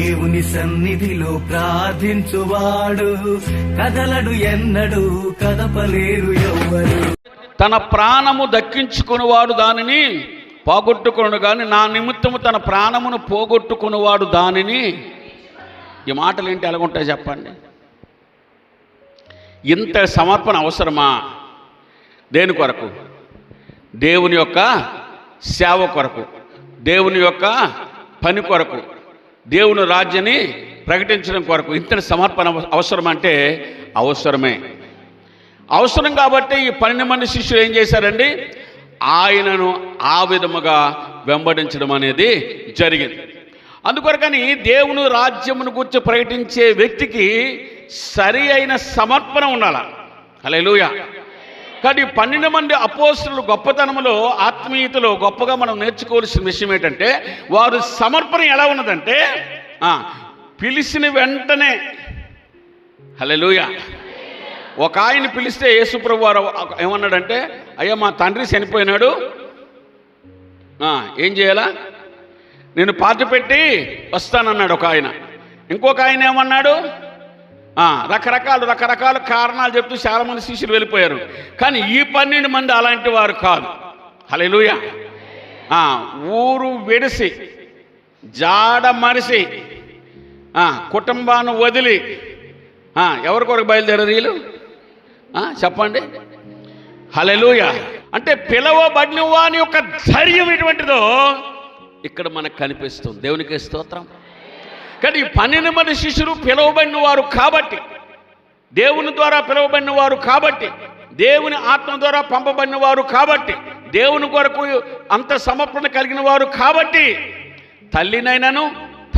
దేవుని సన్నిధిలో ప్రార్థించువాడు. కదలడు ఎన్నడు కదపలేరు ఎవ్వరు. తన ప్రాణము దక్కించుకునివాడు దానిని పోగొట్టుకును కానీ నా నిమిత్తము తన ప్రాణమును పోగొట్టుకునివాడు దానిని. ఈ మాటలు ఏంటి ఎలాగుంటాయి చెప్పండి? ఇంత సమర్పణ అవసరమా? దేని కొరకు? దేవుని యొక్క సేవ కొరకు దేవుని యొక్క పని కొరకు. దేవుని రాజ్యాన్ని ప్రకటించడం కొరకు ఇంతటి సమర్పణ అవసరం అంటే అవసరమే. అవసరం కాబట్టి ఈ పన్నెండు మంది శిష్యులు ఏం చేశారండి? ఆయనను ఆ విధముగా వెంబడించడం అనేది జరిగింది. అందుకొరకని దేవుని రాజ్యమును గురించి ప్రకటించే వ్యక్తికి సరి అయిన సమర్పణ ఉండాల. హల్లెలూయా. కానీ పన్నెండు మంది అపోస్తులు గొప్పతనంలో ఆత్మీయతలో గొప్పగా మనం నేర్చుకోవాల్సిన విషయం ఏంటంటే వారు సమర్పణ ఎలా ఉన్నదంటే పిలిచిన వెంటనే హలోయ ఒక ఆయన పిలిస్తే యేసుప్రభు వారు ఏమన్నాడంటే అయ్యా మా తండ్రి చనిపోయినాడు. ఏం చేయాలా? నేను పార్టీ పెట్టి వస్తానన్నాడు ఒక ఆయన. ఇంకొక ఆయన ఏమన్నాడు? రకరకాలు రకరకాల కారణాలు చెప్తూ చాలామంది శిష్యులు వెళ్ళిపోయారు. కానీ ఈ పన్నెండు మంది అలాంటి వారు కాదు. హలెలుయ ఊరు వెడిసి జాడ మరిసి కుటుంబాన్ని వదిలి ఆ, ఎవరి కొరకు బయలుదేరారు వీళ్ళు? చెప్పండి. హలెలుయ అంటే పిలవబడిన వాని యొక్క ధైర్యం ఎటువంటిదో ఇక్కడ మనకు కనిపిస్తుంది. దేవునికి స్తోత్రం. కానీ పన్నెండు మంది శిష్యులు పిలువబడిన వారు కాబట్టి దేవుని ద్వారా పిలువబడిన వారు కాబట్టి దేవుని ఆత్మ ద్వారా పంపబడిన వారు కాబట్టి దేవుని కొరకు అంత సమర్పణ కలిగిన వారు కాబట్టి తల్లినైనను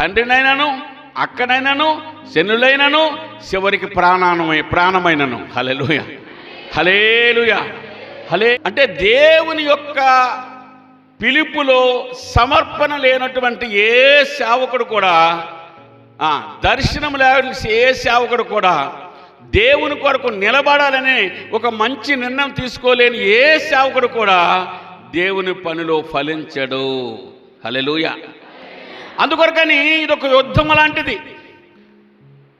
తండ్రినైనను అక్కనైనను శనులైనను చివరికి ప్రాణానమై ప్రాణమైనను. హలెలుయ హలేలుయ హలే అంటే దేవుని యొక్క పిలుపులో సమర్పణ లేనటువంటి ఏ సేవకుడు కూడా దర్శనం లేవలసి ఏ సేవకుడు కూడా దేవుని కొరకు నిలబడాలని ఒక మంచి నిర్ణయం తీసుకోలేని ఏ సేవకుడు కూడా దేవుని పనిలో ఫలించడు. హలెలుయ అందుకొరకని ఇది ఒక యుద్ధం లాంటిది.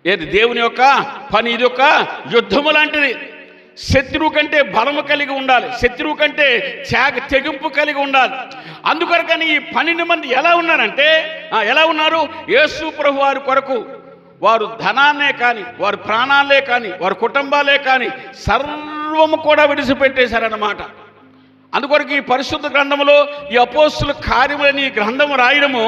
ఏది? దేవుని యొక్క పని ఇది ఒక యుద్ధము లాంటిది. శత్రువు కంటే బలము కలిగి ఉండాలి. శత్రువు కంటే త్యాగ తెగింపు కలిగి ఉండాలి. అందుకొరకని ఈ పన్నెండు మంది ఎలా ఉన్నారంటే ఎలా ఉన్నారు? యేసు ప్రభు వారి కొరకు వారు ధనాన్నే కానీ వారు ప్రాణాలే కానీ వారి కుటుంబాలే కానీ సర్వము కూడా విడిచిపెట్టేశారన్నమాట. అందుకొరకు ఈ పరిశుద్ధ గ్రంథంలో ఈ అపోస్తుల కార్యములని ఈ గ్రంథము రాయడము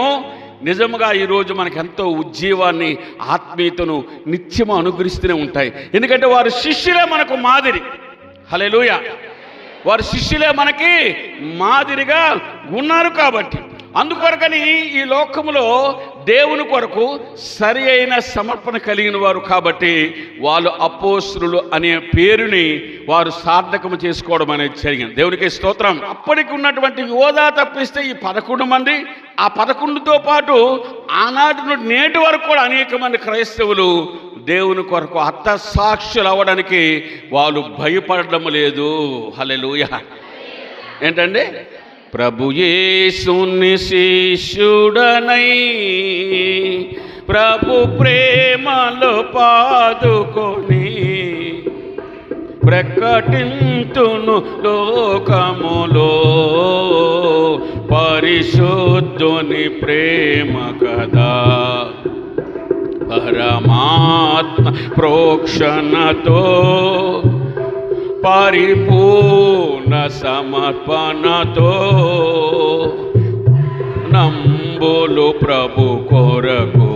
నిజముగా ఈరోజు మనకు ఎంతో ఉజ్జీవాన్ని ఆత్మీయతను నిత్యము అనుగ్రహిస్తూనే ఉంటాయి. ఎందుకంటే వారు శిష్యులే మనకు మాదిరి. హలెలూయ వారి శిష్యులే మనకి మాదిరిగా ఉన్నారు కాబట్టి. అందుకొరకని ఈ లోకములో దేవుని కొరకు సరి అయిన సమర్పణ కలిగిన వారు కాబట్టి వాళ్ళు అపోసులు అనే పేరుని వారు సార్థకము చేసుకోవడం అనేది జరిగింది. దేవునికి స్తోత్రం. అప్పటికి ఉన్నటువంటి యోధా తప్పిస్తే ఈ పదకొండు మంది ఆ పదకొండుతో పాటు ఆనాటి నుండి నేటి వరకు కూడా అనేక మంది క్రైస్తవులు దేవుని కొరకు అత్త సాక్షులు అవ్వడానికి వాళ్ళు భయపడడం లేదు. హలెలుయ ఏంటండి? ప్రభు యేసుని శిష్యుడనై ప్రభు ప్రేమలో పాదుకొని ప్రకటింతును లోకములో పరిశుద్ధుని ప్రేమ కదా పరమాత్మ ప్రోక్షణతో పరిపూర్ణ సమర్పణతో నంబులు ప్రభు కొరకు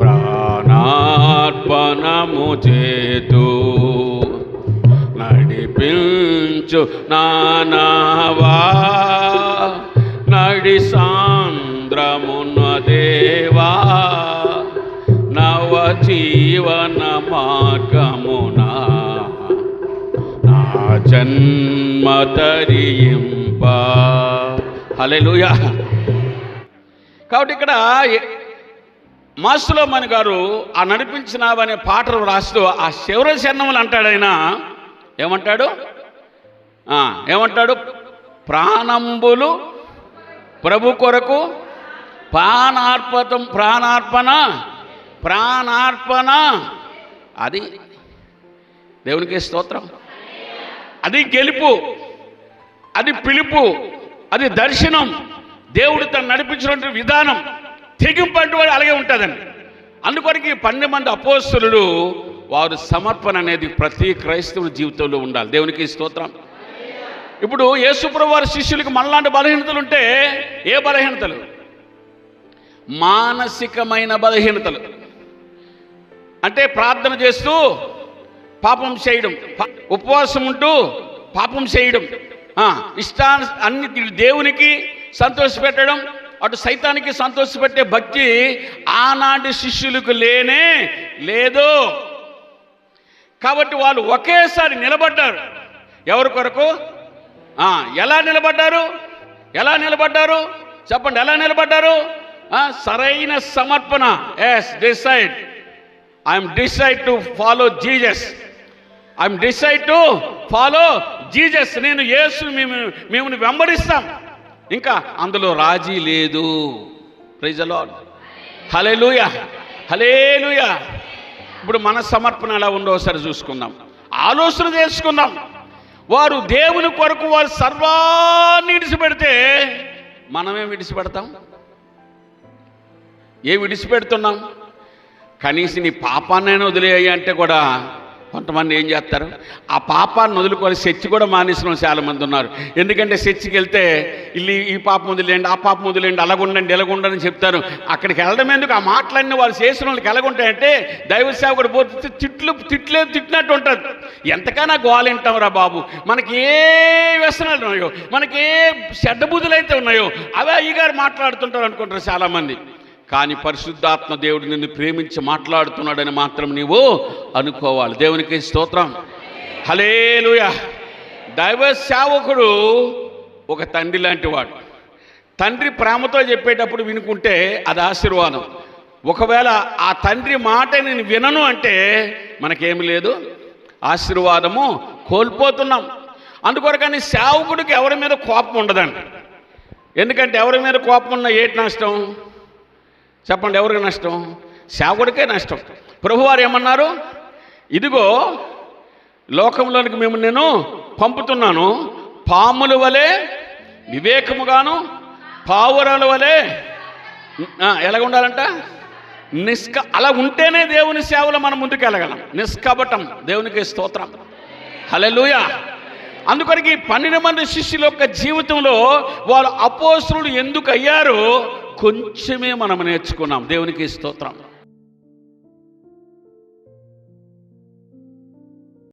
ప్రాణార్పణము చేతు. నడిపించు నానావా నడి సాంద్రమున్న దేవా నవ జీవన మార్గమున నా జన్మ కాబట్టి ఇక్కడ ఎ- మాసులోమని గారు ఆ నడిపించినావనే పాటలు రాస్తూ ఆ శివర శరణములు అంటాడు ఆయన. ఏమంటాడు? ఏమంటాడు? ప్రాణంబులు ప్రభు కొరకు ప్రాణార్పతం ప్రాణార్పణ ప్రాణార్పణ. అది దేవునికి స్తోత్రం. అది గెలుపు అది పిలుపు అది దర్శనం. దేవుడు తను నడిపించినటువంటి విధానం తెగింపు అంటే వాడు అలాగే ఉంటుందండి. అందుకొరకు ఈ పన్నెండు మంది అపోస్తులు వారు సమర్పణ అనేది ప్రతి క్రైస్తవుల జీవితంలో ఉండాలి. దేవునికి స్తోత్రం. ఇప్పుడు యేసుప్రభు వారి శిష్యులకు మనలాంటి బలహీనతలు ఉంటే ఏ బలహీనతలు? మానసికమైన బలహీనతలు. అంటే ప్రార్థన చేస్తూ పాపం చేయడం. ఉపవాసం ఉంటూ పాపం చేయడం. ఇష్టా ఇష్టాన్ని అన్ని దేవునికి సంతోషపెట్టడం అటు సైతానికి సంతోషపెట్టే భక్తి ఆనాటి శిష్యులకు లేనే లేదు. కాబట్టి వాళ్ళు ఒకేసారి నిలబడ్డారు. ఎవరి కొరకు? ఎలా నిలబడ్డారు? ఎలా నిలబడ్డారు? చెప్పండి ఎలా నిలబడ్డారు? సరైన సమర్పణ. Yes decide I'm decide to follow Jesus I'm decide to follow Jesus నేను యేసు మేము మేము వెంబడిస్తాం. ఇంకా అందులో రాజీ లేదు. ప్రైజలో హలేలుయ హలేలుయ ఇప్పుడు మన సమర్పణ ఎలా ఉందో ఒకసారి చూసుకుందాం. ఆలోచన చేసుకుందాం. వారు దేవుని కొరకు వారు సర్వాన్ని విడిచిపెడితే మనమే విడిచిపెడతాం? ఏ విడిచిపెడుతున్నాం? కనీసం నీ పాపాన్నైనా వదిలేయ్యా అంటే కూడా కొంతమంది ఏం చేస్తారు? ఆ పాపాన్ని వదులుకొని చర్చి కూడా మానేసిన చాలామంది చాలా మంది ఉన్నారు. ఎందుకంటే చర్చికి వెళ్తే ఇల్లు ఈ పాపం వదిలేయండి ఆ పాపం వదిలేయండి అలాగుండండి ఎలాగుండని చెప్తారు. అక్కడికి వెళ్ళడం ఎందుకు? ఆ మాటలన్నీ వాళ్ళు చేసిన వాళ్ళకి ఎలాగుంటాయంటే దైవ సేవకుడు పోతే తిట్లు తిట్లేదు తిట్టినట్టు ఉంటుంది ఎంతకైనా గోలింటాం రా బాబు. మనకి ఏ వ్యసనాలు ఉన్నాయో మనకి ఏ చెడ్డ బుద్ధులు అయితే ఉన్నాయో అవే అయ్యగారు మాట్లాడుతుంటారు అనుకుంటారు చాలామంది. కానీ పరిశుద్ధాత్మ దేవుడు నిన్ను ప్రేమించి మాట్లాడుతున్నాడని మాత్రం నీవు అనుకోవాలి. దేవునికి స్తోత్రం. హలేలుయ దైవ సేవకుడు ఒక తండ్రి లాంటి వాడు. తండ్రి ప్రేమతో చెప్పేటప్పుడు వినుకుంటే అది ఆశీర్వాదం. ఒకవేళ ఆ తండ్రి మాట నేను వినను అంటే మనకేమి లేదు? ఆశీర్వాదము కోల్పోతున్నాం. అందుకొరకని సేవకుడికి ఎవరి మీద కోపం ఉండదండి. ఎందుకంటే ఎవరి మీద కోపం ఉన్న ఏటి నష్టం? చెప్పండి ఎవరికి నష్టం? సేవకుడికే నష్టం. ప్రభువారు ఏమన్నారు? ఇదిగో లోకంలోనికి మేము నేను పంపుతున్నాను. పాముల వలె వివేకముగాను పావురాల వలె ఎలా ఎలాగ ఉండాలంట? నిష్క అలా ఉంటేనే దేవుని సేవలో మనం ముందుకు వెళ్ళగలం. నిష్కపటం దేవునికి స్తోత్రం. హల్లెలూయా. అందుకొరకు పన్నెండు మంది శిష్యుల యొక్క జీవితంలో వాళ్ళు అపోసులు ఎందుకు అయ్యారో? కొంచెమే మనం నేర్చుకున్నాం. దేవునికి స్తోత్రం.